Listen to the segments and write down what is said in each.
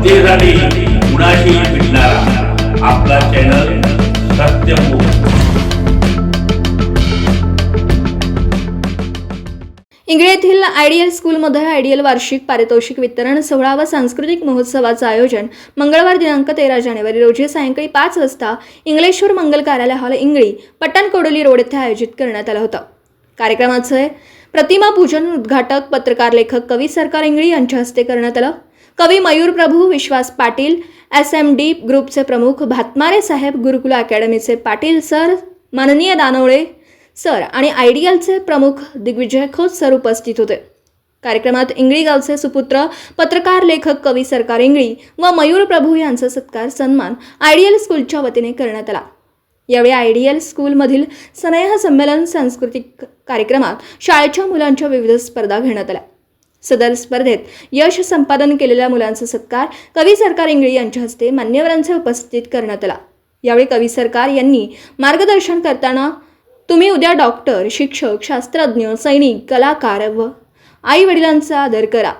जनतेसाठी कुणाशी भेटणारा आपला चॅनल सत्यमुख इंगळे येथील आयडियल स्कूलमध्ये आयडियल वार्षिक पारितोषिक वितरण सोहळा व सांस्कृतिक महोत्सवाचं आयोजन मंगळवार दिनांक तेरा जानेवारी रोजी सायंकाळी पाच वाजता इंगळेश्वर मंगल कार्यालय हॉल इंगळी पट्टण कोडोली रोड येथे आयोजित करण्यात आलं होतं. कार्यक्रमाचे प्रतिमा पूजन उद्घाटक पत्रकार लेखक कवी सरकार इंगळी यांच्या हस्ते करण्यात आलं. कवी Mayur Prabhu Vishwas Patil S M D ग्रुपचे प्रमुख भातमारे साहेब गुरुकुल अकॅडमीचे पाटील सर माननीय दानवळे सर आणि आयडियलचे प्रमुख दिग्विजय खोत सर उपस्थित होते. कार्यक्रमात इंगळी गावचे सुपुत्र पत्रकार लेखक कवी सरकार इंगळी व मयूर प्रभू यांचा सत्कार सन्मान आयडियल स्कूलच्या वतीने करण्यात आला. यावेळी आयडियल स्कूलमधील स्नेह संमेलन सांस्कृतिक कार्यक्रमात शाळेच्या मुलांच्या विविध स्पर्धा घेण्यात आल्या. सदर स्पर्धेत यश संपादन केलेल्या मुलांचा सत्कार कवी सरकार इंगळी यांच्या हस्ते मान्यवरांचे उपस्थित करण्यात आला. यावेळी कवी सरकार यांनी मार्गदर्शन करताना तुम्ही उद्या डॉक्टर शिक्षक शास्त्रज्ञ सैनिक कलाकार व आई वडिलांचा आदर करा.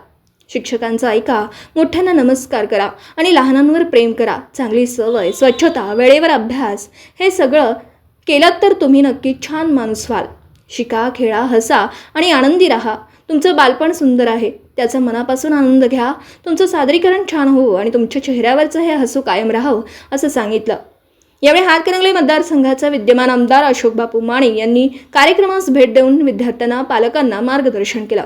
शिक्षकांचा ऐका मोठ्यांना नमस्कार करा आणि लहानांवर प्रेम करा. चांगली सवय स्वच्छता वेळेवर अभ्यास हे सगळं केलं तर तुम्ही नक्की छान माणूस व्हाल. शिका खेळा हसा आणि आनंदी राहा. तुमचं बालपण सुंदर आहे. त्याचा मनापासून आनंद घ्या. तुमचं सादरीकरण छान हो आणि तुमच्या चेहऱ्यावरचं हे हसू कायम राहावं असं सांगितलं. यावेळी हातकणंगले मतदारसंघाचा विद्यमान आमदार अशोक बापू माने यांनी कार्यक्रमास भेट देऊन विद्यार्थ्यांना पालकांना मार्गदर्शन केलं.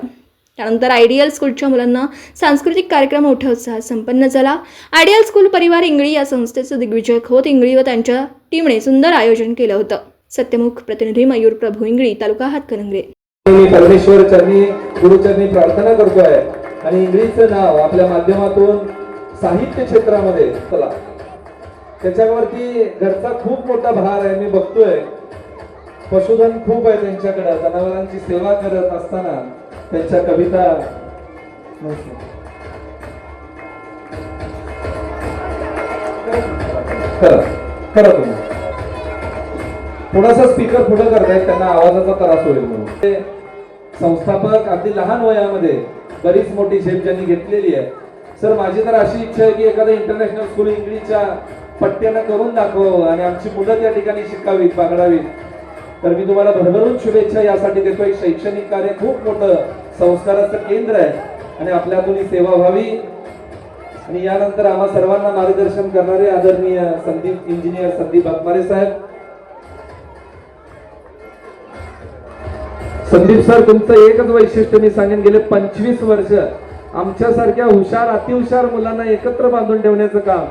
त्यानंतर आयडियल स्कूलच्या मुलांना सांस्कृतिक कार्यक्रम मोठ्या उत्साहात संपन्न झाला. आयडियल स्कूल परिवार इंगळी या संस्थेचं दिग्विजय खोत इंगळी व त्यांच्या टीमने सुंदर आयोजन केलं होतं. सत्यमुख प्रतिनिधी मयूर प्रभू इंगळी तालुका हातकणंगले. मी परमेश्वर चरणी गुरुचरणी प्रार्थना करतोय. आणि इंग्लिशचं नाव आपल्या माध्यमातून साहित्य क्षेत्रामध्ये चला. त्याच्यावरती घरचा खूप मोठा भार आहे मी बघतोय. पशुधन खूप आहे त्यांच्याकडे. जनावरांची सेवा करत असताना त्यांच्या कविता करा करा तुम्ही. थोडासा स्पीकर पुढे करतायत त्यांना आवाजाचा त्रास होईल म्हणून. ते संस्थापक अगदी लहान वयामध्ये बरीच मोठी झेप ज्यांनी घेतलेली आहे. सर माझी तर अशी इच्छा आहे की एखादं इंटरनॅशनल स्कूल इंग्लिशच्या पट्ट्यानं करून दाखवावं आणि आमची मुलं त्या ठिकाणी शिकावीत बागडावीत. तर मी तुम्हाला भरभरून शुभेच्छा. यासाठी देतो एक शैक्षणिक कार्य खूप मोठं संस्काराचं केंद्र आहे आणि आपल्यातून ही सेवा व्हावी. आणि यानंतर आम्हा सर्वांना मार्गदर्शन करणारे आदरणीय संदीप इंजिनियर संदीप अकमारे साहेब. संदीप सर तुमचं एकच वैशिष्ट्य मी सांगेन गेले पंचवीस वर्ष आमच्यासारख्या हुशार अतिहुशार मुलांना एकत्र बांधून ठेवण्याचं काम.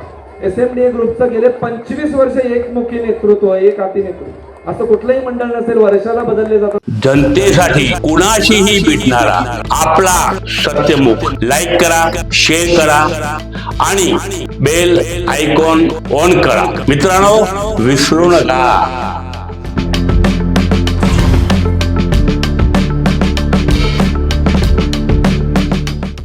एस एम डी ए ग्रुपचं गेले पंचवीस वर्ष एकमुखी नेतृत्व एक हाती नेतृत्व. असं कुठलंही मंडळ नसेल वर्षाला बदलले जातात. जनतेसाठी कुणाशीही भेटणारा आपला सत्यमुख लाईक करा शेअर करा आणि बेल आयकॉन ऑन करा. मित्रांनो विसरू नका.